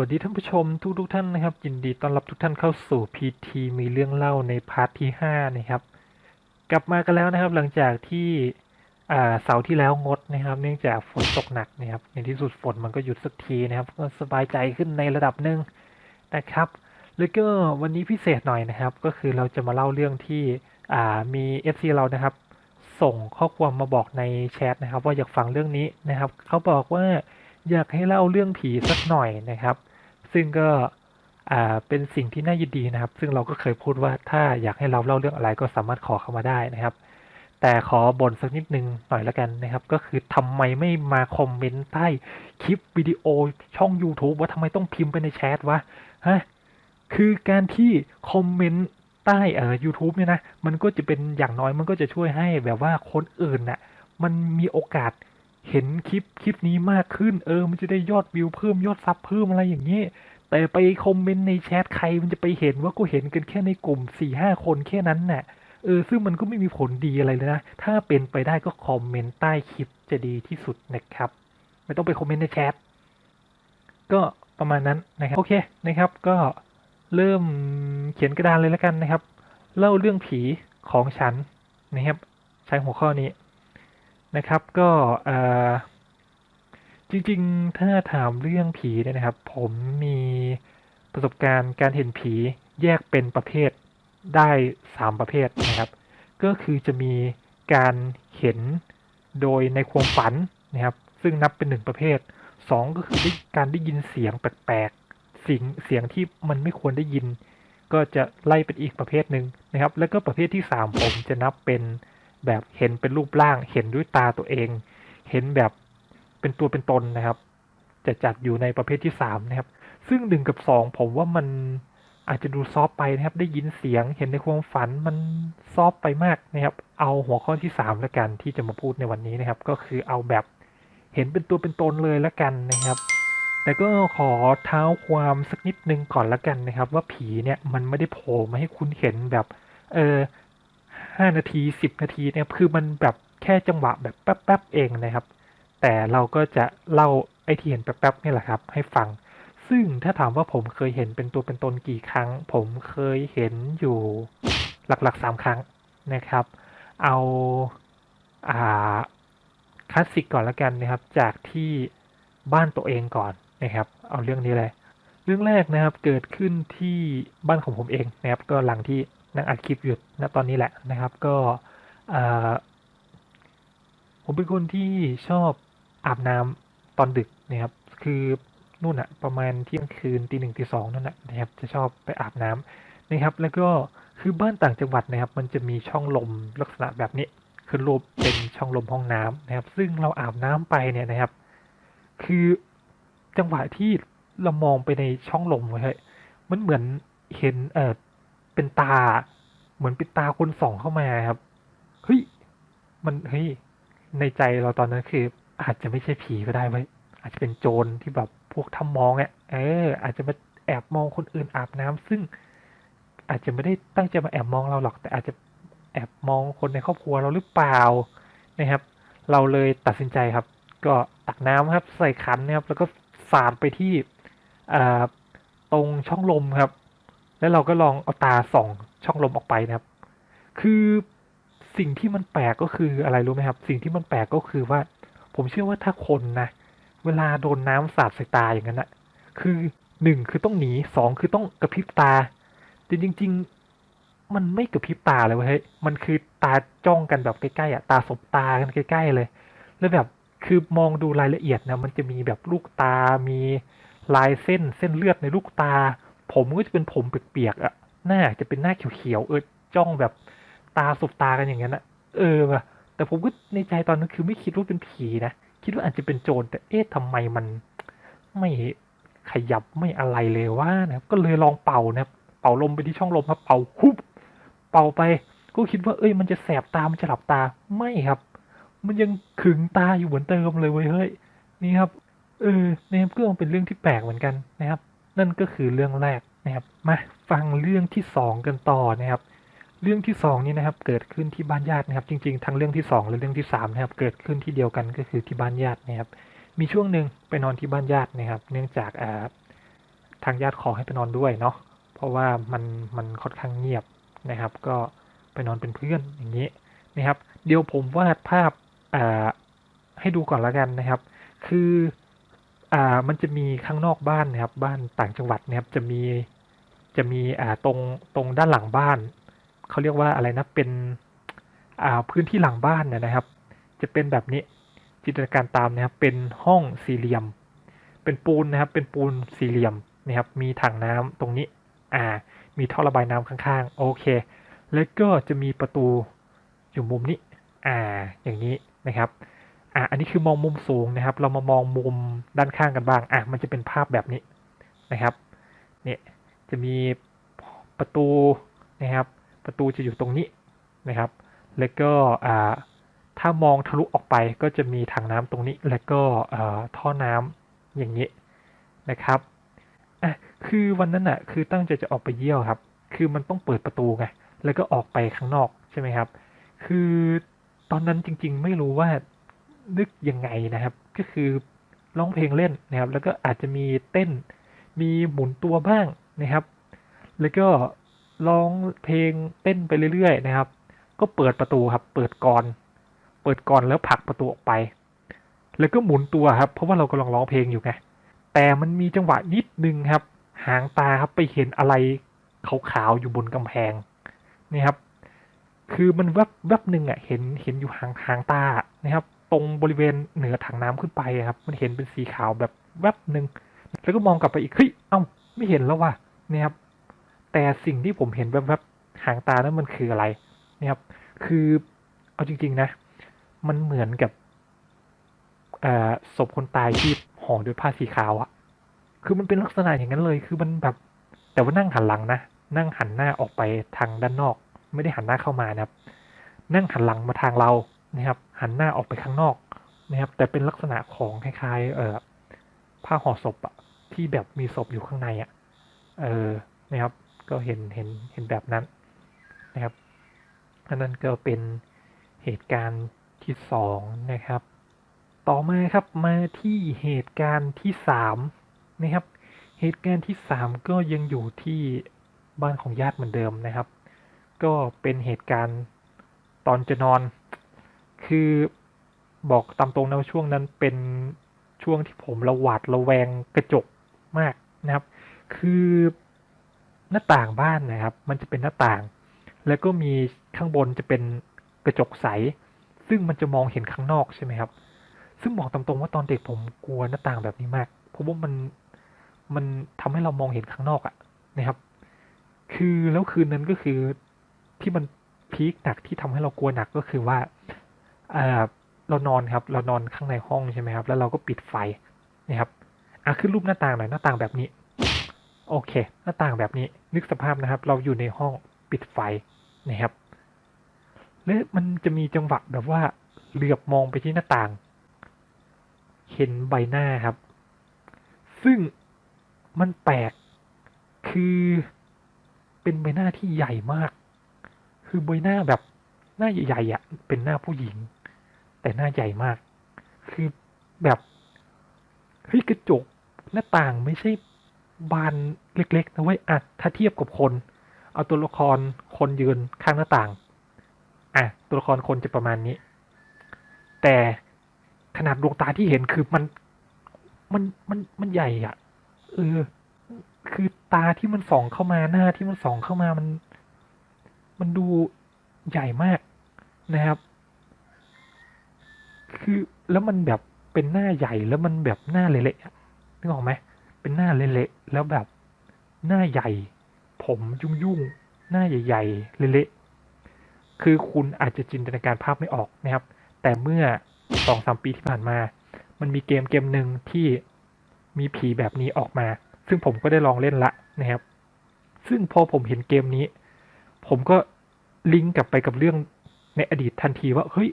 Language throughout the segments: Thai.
วัสดีท่านผู้ชมทุกทุกๆท่านนะครับ ยินดีต้อนรับทุกท่านเข้าสู่ PT มีเรื่องเล่าในพาร์ทที่ 5 นะครับ กลับมากันแล้วนะครับ หลังจากที่เสาร์ที่แล้วงดนะครับ เนื่องจากฝนตกหนักนะครับ ในที่สุดฝนมันก็หยุดสักทีนะครับก็สบายใจขึ้นในระดับหนึ่งนะครับแล้วก็วันนี้พิเศษหน่อยนะครับ ก็คือเราจะมาเล่าเรื่องที่อ่ามี FC เรานะครับ ส่งข้อความมาบอกในแชทนะครับ ว่าอยากฟังเรื่องนี้นะครับ เขาบอกว่าอยากให้เล่าเรื่องผีสักหน่อยนะครับ ซึ่งก็เป็นสิ่งที่น่ายินดีนะครับ ซึ่งเราก็เคยพูดว่าถ้าอยากให้เราเล่าเรื่องอะไรก็สามารถขอเข้ามาได้นะครับ แต่ขอบ่นสักนิดนึงหน่อยละกันนะครับ ก็คือทำไมไม่มาคอมเมนต์ใต้คลิปวิดีโอช่อง YouTube ว่าทำไมต้องพิมพ์ไปในแชทวะฮะคือการที่คอมเมนต์ใต้เอ่อ YouTube เนี่ยนะ มันก็จะเป็นอย่างน้อยมันก็จะช่วยให้แบบว่าคนอื่นน่ะมันมีโอกาส เห็นคลิปคลิปนี้มากขึ้น เออ มันจะได้ยอดวิวเพิ่มยอดซับเพิ่มอะไรอย่างนี้แต่ไปคอมเมนต์ในแชทใครมันจะไปเห็นว่าก็เห็นกันแค่ในกลุ่มสี่ห้าคนแค่นั้นน่ะเออซึ่งมันก็ไม่มีผลดีอะไรเลยนะ ถ้าเป็นไปได้ก็คอมเมนต์ใต้คลิปจะดีที่สุดนะครับ ไม่ต้องไปคอมเมนต์ในแชทก็ประมาณนั้นนะครับโอเคนะครับ ก็เริ่มเขียนกระดานเลยแล้วกันนะครับ เล่าเรื่องผีของฉันนะครับ ใช้หัวข้อนี้ นะครับ ก็จริงๆ ถ้าถามเรื่องผีเนี่ยนะครับ ผมมีประสบการณ์การเห็นผีแยกเป็นประเภทได้สามประเภทนะครับ ก็คือจะมีการเห็นโดยในความฝันนะครับ ซึ่งนับเป็นหนึ่งประเภทสองก็คือการได้ยินเสียงแปลกๆเสียงเสียงที่มันไม่ควรได้ยิน ก็จะไล่เป็นอีกประเภทหนึ่งนะครับ แล้วก็ประเภทที่สามผมจะนับเป็น แบบเห็นเป็นรูปร่าง เห็นด้วยตาตัวเอง เห็นแบบเป็นตัวเป็นตนนะครับ จะจัดอยู่ในประเภทที่สามนะครับ ซึ่งหนึ่งกับสองผมว่ามันอาจจะดูซอฟไปนะครับ ได้ยินเสียง เห็นในความฝันมันซอฟไปมากนะครับ เอาหัวข้อที่สามแล้วกันที่จะมาพูดในวันนี้นะครับ ก็คือเอาแบบเห็นเป็นตัวเป็นตนเลยแล้วกันนะครับแต่ก็ขอเท้าความสักนิดนึงก่อนละกันนะครับ ว่าผีเนี่ยมันไม่ได้โผล่มาให้คุณเห็นแบบ เออ ห้านาทีสิบนาทีเนี่ยคือมันแบบแค่จังหวะแบบแป๊บๆเองนะครับ แต่เราก็จะเล่าไอ้ที่เห็นแป๊บๆนี่แหละครับ ให้ฟัง ซึ่งถ้าถามว่าผมเคยเห็นเป็นตัวเป็นตนกี่ครั้ง ผมเคยเห็นอยู่หลักๆสามครั้งนะครับ เอาอ่าคลาสสิกก่อนละกันนะครับ จากที่บ้านตัวเองก่อนนะครับ เอาเรื่องนี้เลย เรื่องแรกนะครับเกิดขึ้นที่บ้านของผมเองนะครับ ก็หลังที่ นั่งอัดคลิปอยู่ณตอนนี้แหละนะครับ ก็ผมเป็นคนที่ชอบอาบน้ำตอนดึกนะครับ คือนู่นอะประมาณเที่ยงคืนตีหนึ่งตีสองนั่นแหละนะครับ จะชอบไปอาบน้ำนะครับ แล้วก็คือบ้านต่างจังหวัดนะครับ มันจะมีช่องลมลักษณะแบบนี้ คือรูปเป็นช่องลมห้องน้ำนะครับ ซึ่งเราอาบน้ำไปเนี่ยนะครับ คือจังหวะที่เรามองไปในช่องลมเว้ยมันเหมือนเห็นเออ เป็นตา เหมือนเป็นตาคนส่องเข้ามาครับเฮ้ยมันเฮ้ยในใจเราตอนนั้นคือ อาจจะไม่ใช่ผีก็ได้เว้ยอาจจะเป็นโจรที่แบบพวกทำมองอะเออ อาจจะมาแอบมองคนอื่นอาบน้ำซึ่งอาจจะไม่ได้ตั้งใจมาแอบมองเราหรอก แต่อาจจะแอบมองคนในครอบครัวเราหรือเปล่านะครับ เราเลยตัดสินใจครับ ก็ตักน้ำครับ ใส่ขันนะครับ แล้วก็สาดไปที่ตรงช่องลมครับ แล้วเราก็ลองเอาตาส่องช่องลมออกไปนะครับ คือสิ่งที่มันแปลกก็คืออะไรรู้ไหมครับ สิ่งที่มันแปลกก็คือว่า ผมเชื่อว่าถ้าคนนะเวลาโดนน้ำสาดใส่ตาอย่างนั้นอะคือหนึ่งคือต้องหนีสองคือต้องกระพริบตาแต่จริง ๆ มันไม่กระพริบตาเลยเว้ยเฮ้ยมันคือตาจ้องกันแบบใกล้ๆอะตาสบตากันใกล้ ๆ เลย แล้วแบบคือมองดูรายละเอียดนะมันจะมีแบบลูกตา มีลายเส้นเส้นเลือดในลูกตา ผมก็จะเป็นผมเปียกๆอะหน้าจะเป็นหน้าเขียวๆเออจ้องแบบตาสบตากันอย่างนั้นอะเออว่ะแต่ผมก็ในใจตอนนั้นคือไม่คิดว่าเป็นผีนะคิดว่าอาจจะเป็นโจรแต่เอ๊ะทำไมมันไม่ขยับไม่อะไรเลยว่านะครับก็เลยลองเป่านะครับเป่าลมไปที่ช่องลมครับเป่าคุบเป่าไป ก็คิดว่าเอ้ย มันจะแสบตามันจะหลับตาไม่ครับ มันยังขึงตาอยู่เหมือนเดิมเลยเว้ยเฮ้ยนี่ครับเออนะครับก็เป็นเรื่องที่แปลกเหมือนกันนะครับ นั่นก็คือเรื่องแรกนะครับมาฟังเรื่องที่สองกันต่อนะครับ เรื่องที่สองนี้นะครับเกิดขึ้นที่บ้านญาตินะครับ จริง ๆ ทั้งเรื่องที่สองและเรื่องที่สามนะครับ เกิดขึ้นที่เดียวกันก็คือที่บ้านญาตินะครับ มีช่วงหนึ่งไปนอนที่บ้านญาตินะครับ เนื่องจากอ่าทางญาติขอให้ไปนอนด้วยเนาะเพราะว่ามันมันค่อนข้างเงียบนะครับ ก็ไปนอนเป็นเพื่อนอย่างนี้นะครับ เดี๋ยวผมวาดภาพอ่าให้ดูก่อนละกันนะครับ คือ อ่ามันจะมีข้างนอกบ้านนะครับ บ้านต่างจังหวัดนะครับจะมีจะมีอ่าตรงตรงด้านหลังบ้านเขาเรียกว่าอะไรนะเป็นอ่าพื้นที่หลังบ้านเนี่ยนะครับ จะเป็นแบบนี้จินตนาการตามนะครับ เป็นห้องสี่เหลี่ยม เป็นปูนนะครับ เป็นปูนสี่เหลี่ยมนะครับ มีถังน้ำตรงนี้อ่า มีท่อระบายน้ำข้างๆ โอเค แล้วก็จะมีประตูอยู่มุมนี้ อ่า อย่างนี้นะครับ อ่าอันนี้คือมองมุมสูงนะครับ เรามามองมุมด้านข้างกันบ้างอะมันจะเป็นภาพแบบนี้นะครับเนี่ยจะมีประตูนะครับ ประตูจะอยู่ตรงนี้นะครับ แล้วก็อ่าถ้ามองทะลุออกไปก็จะมีถังน้ำตรงนี้ แล้วก็เอ่อท่อน้ำอย่างนี้นะครับอะคือวันนั้นอะคือตั้งใจจะออกไปเยี่ยวครับ คือมันต้องเปิดประตูไงแล้วก็ออกไปข้างนอกใช่ไหมครับ คือตอนนั้นจริง ๆ ไม่รู้ว่า นึกยังไงนะครับ ก็คือร้องเพลงเล่นนะครับ แล้วก็อาจจะมีเต้นมีหมุนตัวบ้างนะครับ แล้วก็ร้องเพลงเต้นไปเรื่อยๆนะครับ ก็เปิดประตูครับ เปิดก่อน เปิดก่อนแล้วผลักประตูออกไป แล้วก็หมุนตัวครับ เพราะว่าเรากำลังร้องเพลงอยู่ไงแต่มันมีจังหวะนิดนึงครับ หางตาครับไปเห็นอะไรขาวๆอยู่บนกำแพงนี่ครับ คือมันแวบแวบหนึ่งอะเห็นเห็นอยู่หางหางตานะครับ ตรงบริเวณเหนือถังน้ำขึ้นไปครับ มันเห็นเป็นสีขาวแบบแวบหนึ่งแล้วก็มองกลับไปอีกเฮ้ยเอ้าไม่เห็นแล้วว่ะเนี่ยครับ แต่สิ่งที่ผมเห็นแวบๆหางตานั้นมันคืออะไรเนี่ยครับ คือเอาจริง ๆ นะ มันเหมือนกับศพคนตายที่ห่อด้วยผ้าสีขาวอะคือมันเป็นลักษณะอย่างนั้นเลย คือมันแบบ แต่ว่านั่งหันหลังนะ นั่งหันหน้าออกไปทางด้านนอก ไม่ได้หันหน้าเข้ามานะครับ นั่งหันหลังมาทางเรา นะครับหันหน้าออกไปข้างนอกนะครับแต่เป็นลักษณะของคล้ายๆเอ่อผ้าห่อศพอะที่แบบมีศพอยู่ข้างในอะเออนะครับก็เห็นเห็นเห็นแบบนั้นนะครับอันนั้นก็เป็นเหตุการณ์ที่สองนะครับ ต่อมาครับมาที่เหตุการณ์ที่สามนะครับเหตุการณ์ที่สามก็ยังอยู่ที่บ้านของญาติเหมือนเดิมนะครับ ก็เป็นเหตุการณ์ตอนจะนอน คือบอกตามตรงนะว่าช่วงนั้นเป็นช่วงที่ผมระหวาดระแวงกระจกมากนะครับ คือหน้าต่างบ้านนะครับ มันจะเป็นหน้าต่าง แล้วก็มีข้างบนจะเป็นกระจกใส ซึ่งมันจะมองเห็นข้างนอกใช่ไหมครับ ซึ่งบอกตามตรงว่าตอนเด็กผมกลัวหน้าต่างแบบนี้มาก เพราะว่ามันมันทำให้เรามองเห็นข้างนอกอะนะครับ คือแล้วคืนนั้นก็คือที่มันพีคหนักที่ทำให้เรากลัวหนักก็คือว่า อ่าเรานอนครับ เรานอนข้างในห้องใช่ไหมครับ แล้วเราก็ปิดไฟนะครับอะขึ้นรูปหน้าต่างหน่อยหน้าต่างแบบนี้ โอเค หน้าต่างแบบนี้ นึกสภาพนะครับ เราอยู่ในห้องปิดไฟนะครับ และมันจะมีจังหวะแบบว่าเหลือบมองไปที่หน้าต่าง เห็นใบหน้าครับ ซึ่งมันแปลกคือเป็นใบหน้าที่ใหญ่มาก คือใบหน้าแบบหน้าใหญ่ๆอะเป็นหน้าผู้หญิง แต่หน้าใหญ่มาก คือแบบเฮ้ยกระจกหน้าต่างไม่ใช่บานเล็กๆนะเว้ยอะถ้าเทียบกับคน เอาตัวละครคนยืนข้างหน้าต่างอะตัวละครคนจะประมาณนี้ แต่ขนาดดวงตาที่เห็นคือมันมันมันมันใหญ่อะเออคือตาที่มันส่องเข้ามาหน้าที่มันส่องเข้ามามัน มันดูใหญ่มากนะครับ คือแล้วมันแบบเป็นหน้าใหญ่แล้วมันแบบหน้าเละๆนึกออกไหมเป็นหน้าเละๆแล้วแบบหน้าใหญ่ ผมยุ่งๆหน้าใหญ่ๆเละๆคือคุณอาจจะจินตนาการภาพไม่ออกนะครับ แต่เมื่อสองสามปีที่ผ่านมา มันมีเกมเกมหนึ่งที่มีผีแบบนี้ออกมา ซึ่งผมก็ได้ลองเล่นละนะครับ ซึ่งพอผมเห็นเกมนี้ ผมก็ลิงก์กลับไปกับเรื่องในอดีตทันทีว่าเฮ้ย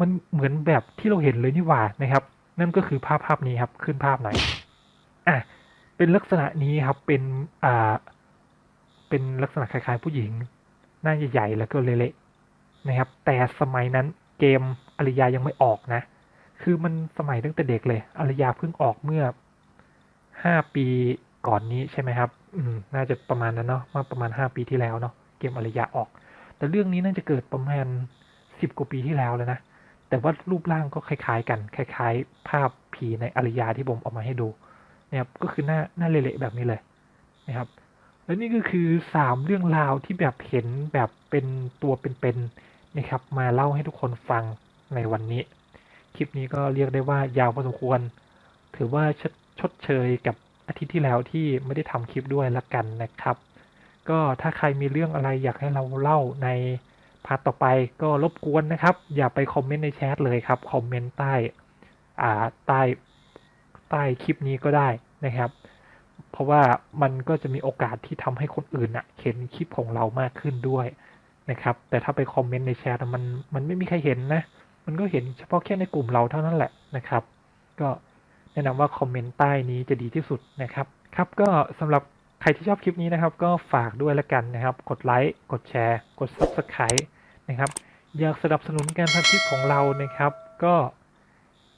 มันเหมือนแบบที่เราเห็นเลยนี่หว่านะครับ นั่นก็คือภาพภาพนี้ครับ ขึ้นภาพหน่อยอะเป็นลักษณะนี้ครับเป็นอ่าเป็นลักษณะคล้ายๆ ผู้หญิง หน้าใหญ่ๆแล้วก็เละๆนะครับ แต่สมัยนั้นเกมอริยายังไม่ออกนะ คือมันสมัยตั้งแต่เด็กเลยอริยาเพิ่งออกเมื่อห้าปีก่อนนี้ใช่ไหมครับ อืม น่าจะประมาณนั้นเนาะเมื่อประมาณห้าปีที่แล้วเนาะเกมอารยะออก แต่เรื่องนี้น่าจะเกิดประมาณสิบกว่าปีที่แล้วแล้วนะ แต่ว่ารูปร่างก็คล้าย ๆ กัน คล้าย ๆ ภาพผีในอารยาที่ผมเอามาให้ดูนะครับก็คือหน้าหน้าเละๆแบบนี้เลยนะครับ และนี่ก็คือสามเรื่องราวที่แบบเห็นแบบเป็นตัวเป็นๆนะครับ มาเล่าให้ทุกคนฟังในวันนี้ คลิปนี้ก็เรียกได้ว่ายาวพอสมควร ถือว่าชชดเชยกับอาทิตย์ที่แล้วที่ไม่ได้ทำคลิปด้วยละกันนะครับ ก็ถ้าใครมีเรื่องอะไรอยากให้เราเล่าใน พาร์ทต่อไปก็รบกวนนะครับ อย่าไปคอมเมนต์ในแชทเลยครับ คอมเมนต์ใต้อ่าใต้ใต้คลิปนี้ก็ได้นะครับ เพราะว่ามันก็จะมีโอกาสที่ทำให้คนอื่นอะเห็นคลิปของเรามากขึ้นด้วยนะครับ แต่ถ้าไปคอมเมนต์ในแชทมันมันไม่มีใครเห็นนะ มันก็เห็นเฉพาะแค่ในกลุ่มเราเท่านั้นแหละนะครับ ก็แนะนำว่าคอมเมนต์ใต้นี้จะดีที่สุดนะครับ ครับก็สำหรับใครที่ชอบคลิปนี้นะครับ ก็ฝากด้วยละกันนะครับ กดไลค์ กดแชร์ กด Subscribe นะครับ อยากสนับสนุนการทำคลิปของเรานะครับ ก็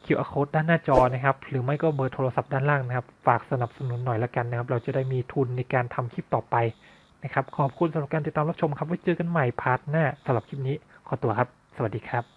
QR code ด้านหน้าจอนะครับ หรือไม่ก็เบอร์โทรศัพท์ด้านล่างนะครับ ฝากสนับสนุนหน่อยละกันนะครับ เราจะได้มีทุนในการทำคลิปต่อไปนะครับ ขอบคุณสำหรับการติดตามรับชมครับ ไว้เจอกันใหม่พาร์ทหน้าสำหรับคลิปนี้ ขอตัวครับ สวัสดีครับ